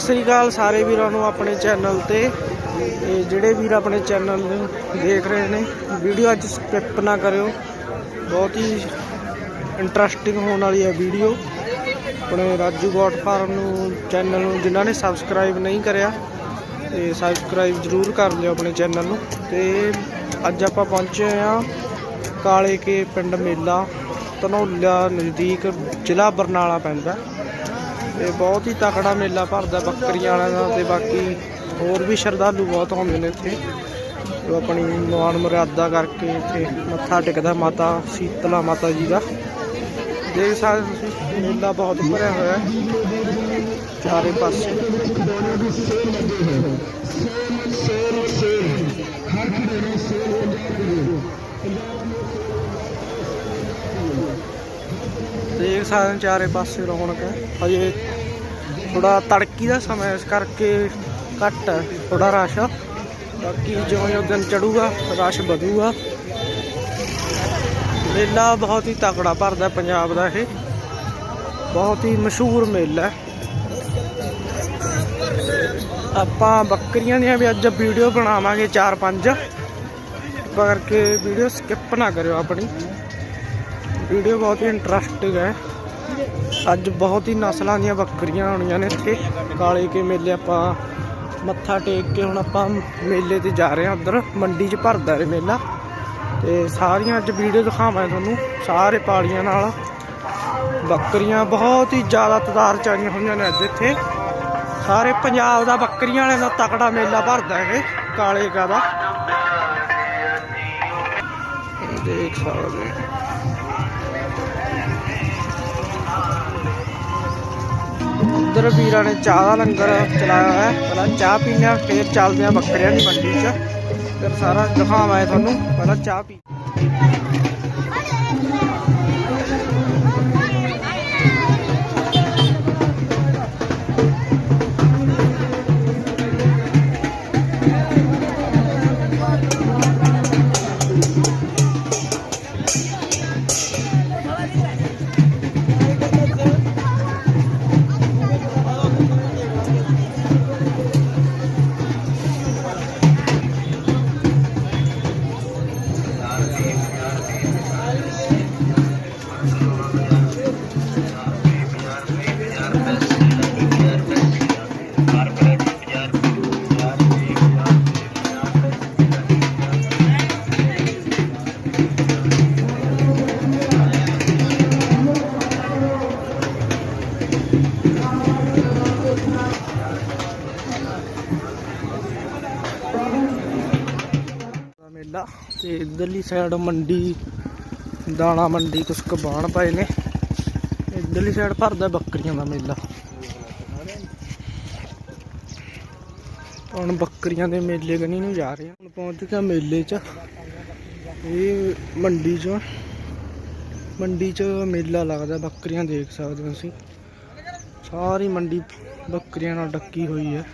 ਸਤਿ ਸ੍ਰੀ ਅਕਾਲ ਸਾਰੇ ਵੀਰਾਂ ਨੂੰ ਆਪਣੇ ਚੈਨਲ ਤੇ। ਤੇ ਜਿਹੜੇ ਵੀਰ ਆਪਣੇ ਚੈਨਲ ਨੂੰ ਦੇਖ ਰਹੇ ਨੇ, ਵੀਡੀਓ ਅੱਜ ਸਕਿਪ ਨਾ ਕਰਿਓ। ਬਹੁਤ ਹੀ ਇੰਟਰਸਟਿੰਗ ਹੋਣ ਵਾਲੀ ਹੈ ਵੀਡੀਓ। ਆਪਣੇ ਰਾਜੂ ਗੋਟ ਫਾਰਮ ਨੂੰ, ਚੈਨਲ ਨੂੰ, ਜਿਨ੍ਹਾਂ ਨੇ ਸਬਸਕ੍ਰਾਈਬ ਨਹੀਂ ਕਰਿਆ, ਤੇ ਸਬਸਕ੍ਰਾਈਬ ਜ਼ਰੂਰ ਕਰ ਲਿਓ ਆਪਣੇ ਚੈਨਲ ਨੂੰ। ਤੇ ਅੱਜ ਆਪਾਂ ਪਹੁੰਚੇ ਆ ਕਾਲੇ ਕੇ ਪਿੰਡ ਮੇਲਾ, ਧਨੌਲਾ ਨਜ਼ਦੀਕ ਜ਼ਿਲ੍ਹਾ ਬਰਨਾਲਾ ਪੈਂਦਾ। ਤੇ ਬਹੁਤ ਹੀ ਤਕੜਾ ਮੇਲਾ ਭਰਦਾ ਬੱਕਰੀਆਂ ਵਾਲਿਆਂ ਦਾ ਤੇ ਬਾਕੀ ਹੋਰ ਵੀ ਸ਼ਰਧਾਲੂ ਬਹੁਤ ਆਉਂਦੇ ਨੇ ਇੱਥੇ। ਜੋ ਆਪਣੀ ਮਾਨ ਮਰਿਆਦਾ ਕਰਕੇ ਇੱਥੇ ਮੱਥਾ ਟੇਕਦਾ ਮਾਤਾ ਸੀਤਲਾ ਮਾਤਾ ਜੀ ਦਾ। ਦੇਖ ਸਕਦੇ ਤੁਸੀਂ, ਮੇਲਾ ਬਹੁਤ ਭਰਿਆ ਹੋਇਆ ਹੈ। ਚਾਰੇ ਪਾਸੇ। ਦੇਖ ਸਕਦੇ ਚਾਰੇ ਪਾਸੇ ਰੌਣਕ ਹੈ। ਹਜੇ ਥੋੜਾ ਤੜਕੀ ਦਾ ਸਮਾਂ ਇਸ ਕਰਕੇ ਘੱਟ ਹੈ ਥੋੜਾ ਰਸ਼ ਬਾਕੀ ਜਿਉਂ ਜਿਉਂ ਦਿਨ ਚੜੂਗਾ, ਰਸ਼ ਵਧੂਗਾ। ਮੇਲਾ ਬਹੁਤ ਹੀ ਤਕੜਾ ਭਰਦਾ ਪੰਜਾਬ ਦਾ ਇਹ। ਬਹੁਤ ਹੀ ਮਸ਼ਹੂਰ ਮੇਲਾ ਹੈ। ਆਪਾਂ ਬੱਕਰੀਆਂ ਦੀਆਂ ਵੀ ਅੱਜ ਵੀਡੀਓ ਬਣਾਵਾਂਗੇ 4-5 ਕਰਕੇ ਵੀਡੀਓ ਸਕਿਪ ਨਾ ਕਰਿਓ ਆਪਣੀ। ਵੀਡੀਓ ਬਹੁਤ ਹੀ ਇੰਟਰਸਟਿੰਗ ਹੈ। ਅੱਜ ਬਹੁਤ ਹੀ ਨਸਲਾਂ ਦੀਆਂ ਬੱਕਰੀਆਂ ਆਉਣੀਆਂ ਨੇ ਇੱਥੇ। ਕਾਲੇ ਕੇ ਮੇਲੇ ਆਪਾਂ ਮੱਥਾ ਟੇਕ ਕੇ ਹੁਣ ਆਪਾਂ ਮੇਲੇ ਤੇ ਜਾ ਰਹੇ ਹਾਂ ਉਧਰ। ਮੰਡੀ 'ਚ ਭਰਦਾ ਇਹ ਮੇਲਾ। ਤੇ ਸਾਰੀਆਂ ਅੱਜ ਵੀਡੀਓ ਦਿਖਾਵਾਂ ਤੁਹਾਨੂੰ, ਸਾਰੇ ਪਾਲੀਆਂ ਨਾਲ। ਬੱਕਰੀਆਂ ਬਹੁਤ ਹੀ ਜ਼ਿਆਦਾ ਤਦਾਰ ਚ ਆਈਆਂ ਹੋਈਆਂ ਨੇ ਅੱਜ ਇੱਥੇ। ਸਾਰੇ ਪੰਜਾਬ ਦਾ ਬੱਕਰੀਆਂ ਵਾਲਿਆਂ ਦਾ ਤਕੜਾ ਮੇਲਾ ਭਰਦਾ ਹੈ ਕਾਲੇ ਕਾ ਦਾ। ਦੇਖ ਸਕਦੇ ਉੱਧਰ ਵੀਰਾਂ ਨੇ ਚਾਹ ਦਾ ਲੰਗਰ ਚਲਾਇਆ ਹੋਇਆ ਹੈ। ਪਹਿਲਾਂ ਚਾਹ ਪੀਂਦੇ ਹਾਂ ਫਿਰ ਚੱਲਦੇ ਹਾਂ ਬੱਕਰੀਆਂ ਦੀ ਮੰਡੀ 'ਚ। ਫਿਰ ਸਾਰਾ ਦਿਖਾਵਾਂ ਤੁਹਾਨੂੰ। ਪਹਿਲਾਂ ਚਾਹ ਪੀ ਮੇਲਾ ਤੇ ਇਧਰਲੀ ਸਾਈਡ ਮੰਡੀ, ਦਾਣਾ ਮੰਡੀ ਕੁਛ ਕਬਾਣ ਪਏ ਨੇ। ਇਧਰਲੀ ਸਾਈਡ ਭਰਦਾ ਬੱਕਰੀਆਂ ਦਾ ਮੇਲਾ। ਹੁਣ ਬੱਕਰੀਆਂ ਦੇ ਮੇਲੇ ਕਨੀ ਨੂੰ ਜਾ ਰਹੇ ਹਾਂ ਹੁਣ ਪਹੁੰਚ ਗਿਆ ਮੇਲੇ 'ਚ। ਇਹ ਮੰਡੀ 'ਚ ਮੰਡੀ 'ਚ ਮੇਲਾ ਲੱਗਦਾ, ਬੱਕਰੀਆਂ ਦੇਖ ਸਕਦੇ ਹੋ ਤੁਸੀਂ। ਸਾਰੀ ਮੰਡੀ ਬੱਕਰੀਆਂ ਨਾਲ ਡੱਕੀ ਹੋਈ ਹੈ।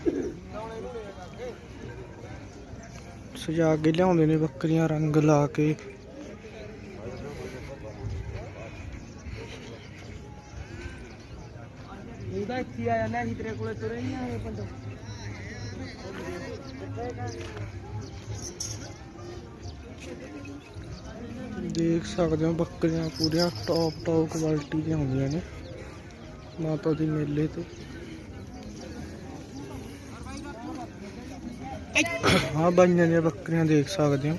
ਸਜਾ ਕੇ ਲਿਆਉਂਦੇ ਨੇ ਬੱਕਰੀਆਂ ਰੰਗ ਲਾ ਕੇ। ਉਹਦਾ ਇੱਥੇ ਆ ਜਾਂਦਾ ਅਸੀਂ ਤੇਰੇ ਕੋਲੇ ਤੁਰੇ ਨਹੀਂ ਆਏ ਬੰਦਾ ਦੇਖ ਸਕਦੇ ਹੋ ਬੱਕਰੀਆਂ ਪੂਰੀਆਂ ਟੌਪ ਟੌਪ ਕੁਆਲਿਟੀ ਦੀਆਂ ਹੁੰਦੀਆਂ ਨੇ। ਮਾਤਾ ਦੀ ਮੇਲੇ ਤੇ। ਹਾਂ ਬਾਈਆਂ ਦੀਆਂ ਬੱਕਰੀਆਂ ਦੇਖ ਸਕਦੇ ਹੋ।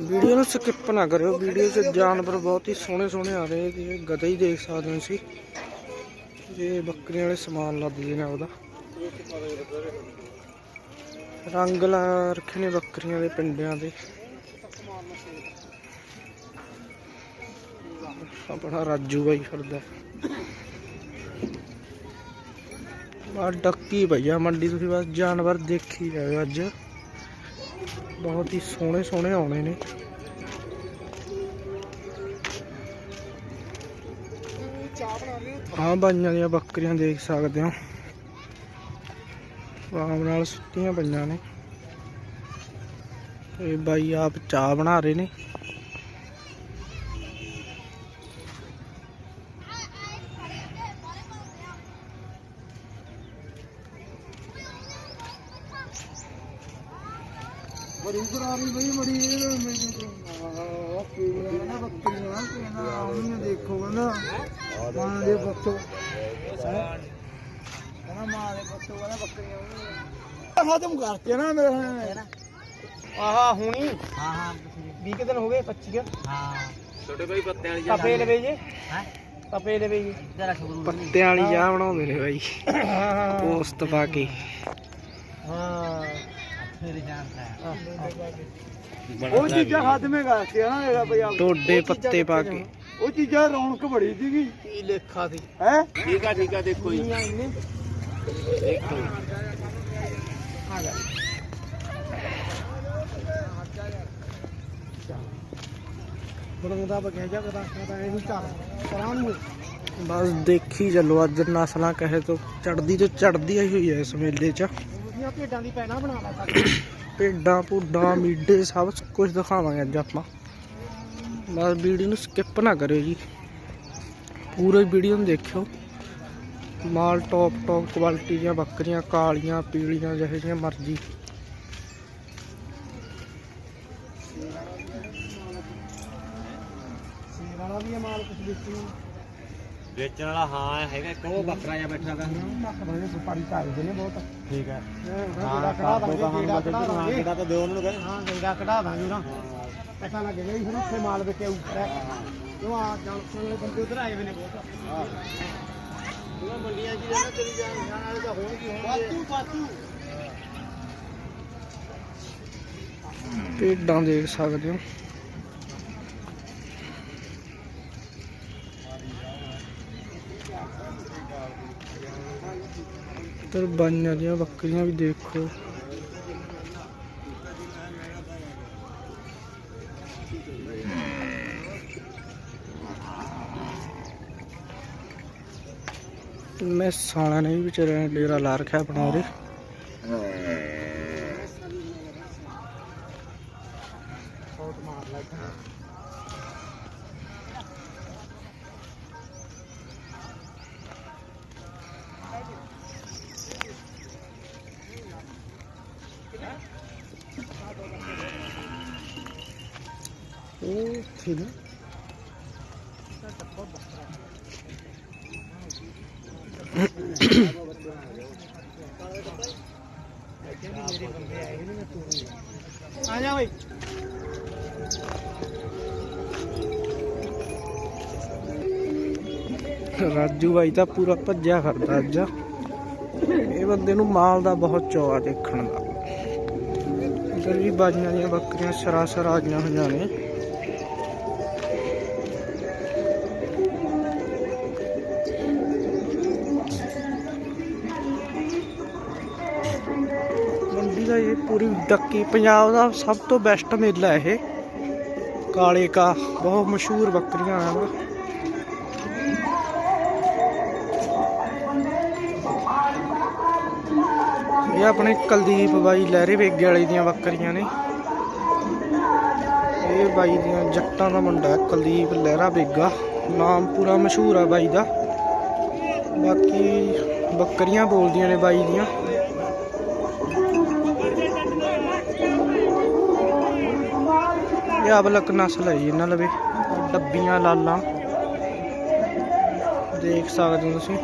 ਵੀਡੀਓ ਨੂੰ ਸਕਿਪ ਨਾ ਕਰਿਓ। ਵੀਡੀਓ 'ਚ ਜਾਨਵਰ ਬਹੁਤ ਹੀ ਸੋਹਣੇ ਸੋਹਣੇ ਆ ਰਹੇ ਜਿਵੇਂ ਗਧਾ ਹੀ ਦੇਖ ਸਕਦੇ ਹੋ ਤੁਸੀਂ। ਜੇ ਬੱਕਰੀਆਂ ਵਾਲੇ ਸਮਾਨ ਲੱਦਦੇ ਨੇ ਉਹਦਾ। ਰੰਗ ਲਾ ਰੱਖੇ ਨੇ ਬੱਕਰੀਆਂ ਦੇ ਪਿੰਡਿਆਂ ਦੇ। ਆਪਣਾ ਰਾਜੂ ਬਾਈ ਫਿਰਦਾ। ਬਾ ਡੱਕੀ ਭਈਆ ਮੰਡੀ, ਤੁਸੀਂ ਬਸ ਜਾਨਵਰ ਦੇਖੀ ਜਾਓ ਅੱਜ। ਬਹੁਤ ਹੀ ਸੋਹਣੇ ਸੋਹਣੇ ਆਉਣੇ ਨੇ। ਹਾਂ ਬਾਈਆਂ ਦੀਆਂ ਬੱਕਰੀਆਂ ਦੇਖ ਸਕਦੇ ਹੋ। ਆਰਾਮ ਨਾਲ ਸੁੱਤੀਆਂ ਪਈਆਂ ਨੇ। ਇਹ ਬਾਈ ਆਪ ਚਾਹ ਬਣਾ ਰਹੇ ਨੇ। ਬੜੀ ਖਰਾਬੀ ਬਈ ਬੜੀ ਇਹ ਮੈਨੂੰ ਕਹਿੰਦਾ ਬੱਕਰੀਆਂ ਕਹਿੰਦਾ ਆਉਣੀਆਂ ਦੇਖੋ ਕਹਿੰਦਾ ਮਾਂ ਦੇ ਬੱਚੋ ਕਹਿੰਦਾ ਮਾਂ ਦੇ ਬੱਚੋ ਕਹਿੰਦਾ ਬੱਕਰੀਆਂ ਆਉਣੀਆਂ ਖਤਮ ਕਰਤੇ ਨਾ ਮੇਰਾ ਆਹਾ ਹੁਣੀ ਹਾਂ ਹਾਂ 20 ਦਿਨ ਹੋ ਗਏ 25 ਹਾਂ। ਛੋਟੇ ਭਾਈ ਪੱਤੇ ਵਾਲੀ ਲਵੇ ਜੇ। ਹੈ? ਤਪੇ ਲਵੇ ਜੇ। ਜਰਾ ਸ਼ੁਕਰ ਪੱਤਿਆਂ ਵਾਲੀ ਚਾਹ ਬਣਾਉਂਦੇ ਨੇ ਬਾਈ। ਹਾਂ ਪੋਸਟ ਪਾ ਕੇ। ਉਹ ਉਹ ਚੀਜ਼ਾਂ ਖਾਦਮੇ ਕਰਤੇ ਨਾ ਇਹਦਾ ਪੰਜਾਬ ਟੋਡੇ ਪੱਤੇ ਪਾ ਕੇ। ਉਹ ਚੀਜ਼ਾਂ ਰੌਣਕ ਬੜੀ ਸੀਗੀ। ਕੀ ਲੇਖਾ ਸੀ? ਹੈ? ਠੀਕ ਆ ਠੀਕ ਆ ਦੇਖੋ ਜੀ। ਇੰਨੇ। ਦੇਖੋ ਬੜਾਉਂਦਾ ਬਗਿਆ ਜਾ। ਕਦਾ ਕਦਾ ਇਹ ਨਹੀਂ ਚੱਲ ਪਰਾਂ ਨੂੰ। ਬਸ ਦੇਖੀ ਚੱਲੋ ਅੱਜ ਨਸਲਾਂ ਕਹੇ ਤੋਂ ਚੜਦੀ ਤੋਂ ਚੜਦੀ ਆਈ ਹੋਈ ਐ ਇਸ ਮੇਲੇ 'ਚ। ਉਹਦੀਆਂ ਭੇਡਾਂ ਦੀ ਪੈਣਾ ਬਣਾ ਲਾ ਭੇਡਾਂ ਭੁੱਡਾਂ ਮੀਡੇ ਸਭ ਕੁਝ ਦਿਖਾਵਾਂਗੇ ਅੱਜ ਆਪਾਂ। ਬਸ ਵੀਡੀਓ ਨੂੰ ਸਕਿਪ ਨਾ ਕਰਿਓ ਜੀ। ਪੂਰੀ ਵੀਡੀਓ ਨੂੰ ਦੇਖਿਓ। ਮਾਲ ਟੌਪ ਟੌਪ ਕੁਆਲਿਟੀ ਦੀਆਂ ਬੱਕਰੀਆਂ ਕਾਲੀਆਂ ਪੀਲੀਆਂ ਜਿਹੇ ਜਿਹੀਆਂ ਮਰਜ਼ੀ। ਵਾਲਾ ਵੀ ਮਾਲ ਕੁਛ ਵਿੱਚ ਨੂੰ। ਵੇਚਣ ਵਾਲਾ ਹਾਂ ਹੈਗਾ ਇੱਕ ਉਹ ਬੱਕਰਾ ਜਿਹਾ ਬੈਠਾ ਦਾ ਬਣੇ ਸੁਪਾਰੀ ਚਾਹੀਦੇ ਨੇ ਬਹੁਤ ਠੀਕ ਹੈ। ਹਾਂ ਕਢਾ ਦਾਂਗੇ ਕੀੜਾ ਕਢਾ ਦਾਂਗੇ ਤਾਂ ਦਿਓ ਉਹਨਾਂ ਨੂੰ ਕਹੇ ਹਾਂ ਕੀੜਾ ਕਢਾ ਦਾਂਗੇ ਨਾ। ਪਤਾ ਲੱਗ ਗਿਆ ਫਿਰ ਉੱਥੇ ਮਾਲ ਵਿਕੇ ਉੱਪਰ ਕਿਉਂ ਆ ਜੰਕਸ਼ਨ ਦੇ ਬੰਦੇ ਉਧਰ ਆਏ ਹੋਏ ਨੇ। ਬਹੁਤ ਉਹ ਮੰਡੀਆਂ 'ਚ ਰਹਿਣਾ ਚਲੀ ਜਾਣ ਜਾਣ ਵਾਲੇ ਤਾਂ ਹੋਣ ਕੀ ਹੋਣਗੇ ਪਾਤੂ ਭੇਡਾਂ ਦੇਖ ਸਕਦੇ ਹੋ। ਤੇ ਬਾਈਆਂ ਦੀਆਂ ਬੱਕਰੀਆਂ ਵੀ ਦੇਖੋ। ਮੈਂ ਸਾਲਾ ਨਹੀਂ ਵੀ ਵਿਚਾਰਿਆਂ ਨੇ ਡੇਰਾ ਲਾ ਰੱਖਿਆ ਆਪਣਾ ਉਰੇ। ਉਹ ਫਿਰ ਆ ਜਾ ਬਈ। ਰਾਜੂ ਬਾਈ ਤਾਂ ਪੂਰਾ ਭੱਜਿਆ ਫਿਰਦਾ ਅੱਜ। ਇਹ ਬੰਦੇ ਨੂੰ ਮਾਲ ਦਾ ਬਹੁਤ ਚਾਅ ਦੇਖਣ ਦਾ। ਇਧਰ ਵੀ ਬਾਜੀਆਂ ਦੀਆਂ ਬੱਕਰੀਆਂ ਸਰਾਸਰ ਆਈਆਂ ਹੋਈਆਂ ਨੇ। ਮੰਡੀ ਦਾ ਇਹ ਪੂਰੀ ਡੱਕੀ ਪੰਜਾਬ ਦਾ ਸਭ ਤੋਂ ਬੈਸਟ ਮੇਲਾ ਇਹ। ਕਾਲੇ ਕਾ, ਬਹੁਤ ਮਸ਼ਹੂਰ ਬੱਕਰੀਆਂ ਹਨ। ਇਹ ਆਪਣੇ ਕੁਲਦੀਪ ਬਾਈ ਲਹਿਰੇ ਵੇਗੇ ਵਾਲੇ ਦੀਆਂ ਬੱਕਰੀਆਂ ਨੇ। ਇਹ ਬਾਈ ਦੀਆਂ ਜੱਟਾਂ ਦਾ ਮੁੰਡਾ ਹੈ, ਕੁਲਦੀਪ ਲਹਿਰਾ ਵੇਗਾ। ਨਾਮ ਪੂਰਾ ਮਸ਼ਹੂਰ ਆ ਬਾਈ ਦਾ। ਬਾਕੀ ਬੱਕਰੀਆਂ ਬੋਲਦੀਆਂ ਨੇ ਬਾਈ ਦੀਆਂ। ਇਹ ਅਬਲਕ ਨਸਲ ਹੈ ਜੀ ਇਹਨਾਂ ਲਵੇ। ਡੱਬੀਆਂ ਲਾਲਾਂ। ਦੇਖ ਸਕਦੇ ਹੋ ਤੁਸੀਂ।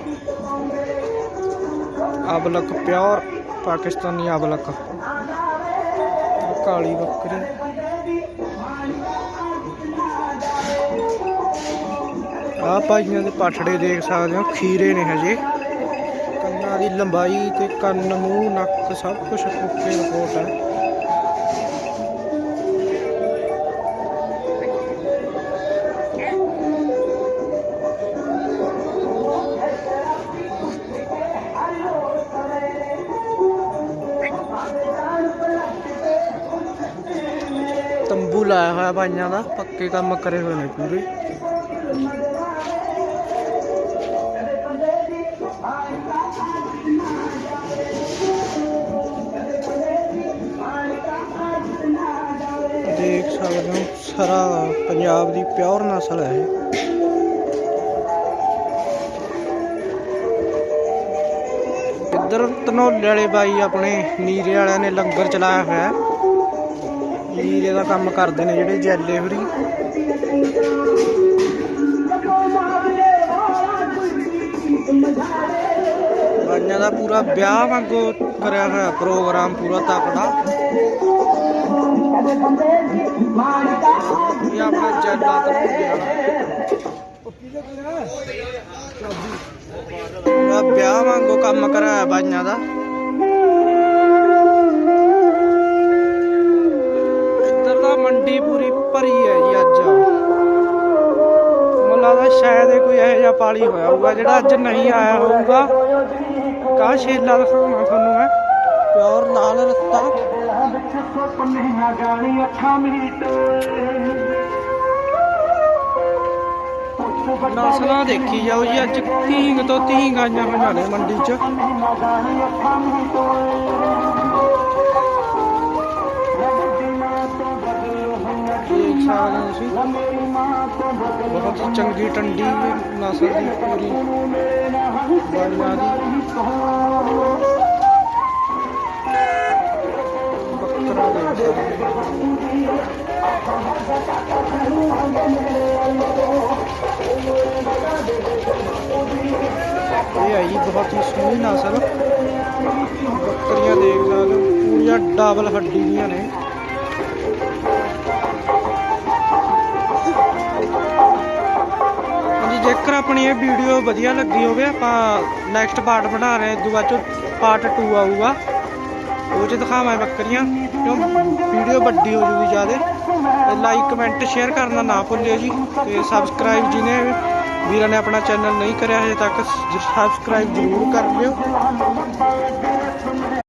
ਅਬਲਕ ਪਿਓਰ ਪਾਕਿਸਤਾਨੀ ਅਬਲਕ ਕਾਲੀ ਬੱਕਰੀ। ਆ ਭਾਈਆਂ ਦੇ ਪਾਠੜੇ ਦੇਖ ਸਕਦੇ ਹੋ, ਖੀਰੇ ਨੇ ਹਜੇ। ਕੰਨਾਂ ਦੀ ਲੰਬਾਈ ਤੇ ਕੰਨ, ਮੂੰਹ, ਨੱਕ ਸਭ ਕੁਝ ਓਕੇ ਰਿਪੋਰਟ ਹੈ। ਤੰਬੂ ਲਾਇਆ ਹੋਇਆ ਭਾਈਆਂ ਦਾ, ਪੱਕੇ ਕੰਮ ਕਰੇ ਹੋਏ ਨੇ ਪੂਰੇ। ਦੇਖ ਸਕਦੇ ਹੋ, ਸਾਰਾ ਪੰਜਾਬ ਦੀ ਪਿਓਰ ਨਸਲ ਹੈ ਇਹ। ਇੱਧਰ ਧਨੌਲੇ ਵਾਲੇ ਬਾਈ ਆਪਣੇ, ਨੀਰੇ ਵਾਲਿਆਂ ਨੇ ਲੰਗਰ ਚਲਾਇਆ ਹੋਇਆ। ਹੈ ਨੀਰੇ ਦਾ ਕੰਮ ਕਰਦੇ ਨੇ ਜਿਹੜੇ ਜੈਲੇ ਫਰੀ ਬਾਈਆਂ ਦਾ ਪੂਰਾ ਵਿਆਹ ਵਾਂਗੂ ਕਰਿਆ ਹੋਇਆ ਪ੍ਰੋਗਰਾਮ, ਪੂਰਾ ਤਕੜਾ। ਇਹ ਆਪਣਾ ਜੈਲਾ ਧਨੌਲੇ ਵਾਲਾ ਪੂਰਾ ਵਿਆਹ ਵਾਂਗੂ ਕੰਮ ਕਰਾਇਆ ਬਾਈਆਂ ਦਾ। ਮੰਡੀ ਪੂਰੀ ਭਰੀ ਹੈ ਜੀ ਅੱਜ। ਮੈਨੂੰ ਲੱਗਦਾ ਸ਼ਾਇਦ ਕੋਈ ਇਹੋ ਜਿਹਾ ਪਾਲੀ ਹੋਇਆ ਹੋਊਗਾ ਜਿਹੜਾ ਅੱਜ ਨਹੀਂ ਆਇਆ ਹੋਊਗਾ। ਕਾ ਛੇਲਾ ਦਿਖਾਉਣਾ ਤੁਹਾਨੂੰ ਮੈਂ। ਪਿਓਰ ਲਾਲ ਰੱਤਾ ਨਸਲਾਂ ਦੇਖੀ ਜਾਓ ਜੀ ਅੱਜ ਧੀਂਗ ਤੋਂ ਧੀਂਗ ਆਈਆਂ ਹੋਈਆਂ ਨੇ ਮੰਡੀ 'ਚ। ਦੇਖ ਸਕਦੇ ਹੋ ਤੁਸੀਂ ਬਹੁਤ ਹੀ ਚੰਗੀ ਟੰਡੀ ਨਸਲ ਦੀ ਪੂਰੀ ਬਾਈਆਂ ਦੀ ਬੱਕਰਾ ਦੇਖ ਸਕਦੇ ਹੋ ਇਹ ਆਈ ਬਹੁਤ ਹੀ ਸੋਹਣੀ ਜੇਕਰ ਆਪਣੀ ਇਹ ਵੀਡੀਓ ਵਧੀਆ ਲੱਗੀ ਹੋਵੇ, ਆਪਾਂ ਨੈਕਸਟ ਪਾਰਟ ਬਣਾ ਰਹੇ ਦੂਆ ਇਸ ਚੋਂ ਪਾਰਟ 2 ਆਊਗਾ। ਉਹ ਚ ਦਿਖਾਵਾਂ ਬੱਕਰੀਆਂ, ਕਿਉਂ ਵੀਡੀਓ ਵੱਡੀ ਹੋ ਜੂਗੀ ਜ਼ਿਆਦੇ। ਤੇ ਲਾਈਕ ਕਮੈਂਟ ਸ਼ੇਅਰ ਕਰਨਾ ਨਾ ਭੁੱਲਿਓ ਜੀ। ਤੇ ਸਬਸਕ੍ਰਾਈਬ ਜਿਹਨੇ ਵੀਰਾਂ ਨੇ ਆਪਣਾ ਚੈਨਲ ਨਹੀਂ ਕਰਿਆ ਹਜੇ ਤੱਕ ਸਬਸਕ੍ਰਾਈਬ ਜ਼ਰੂਰ ਕਰ ਲਿਓ।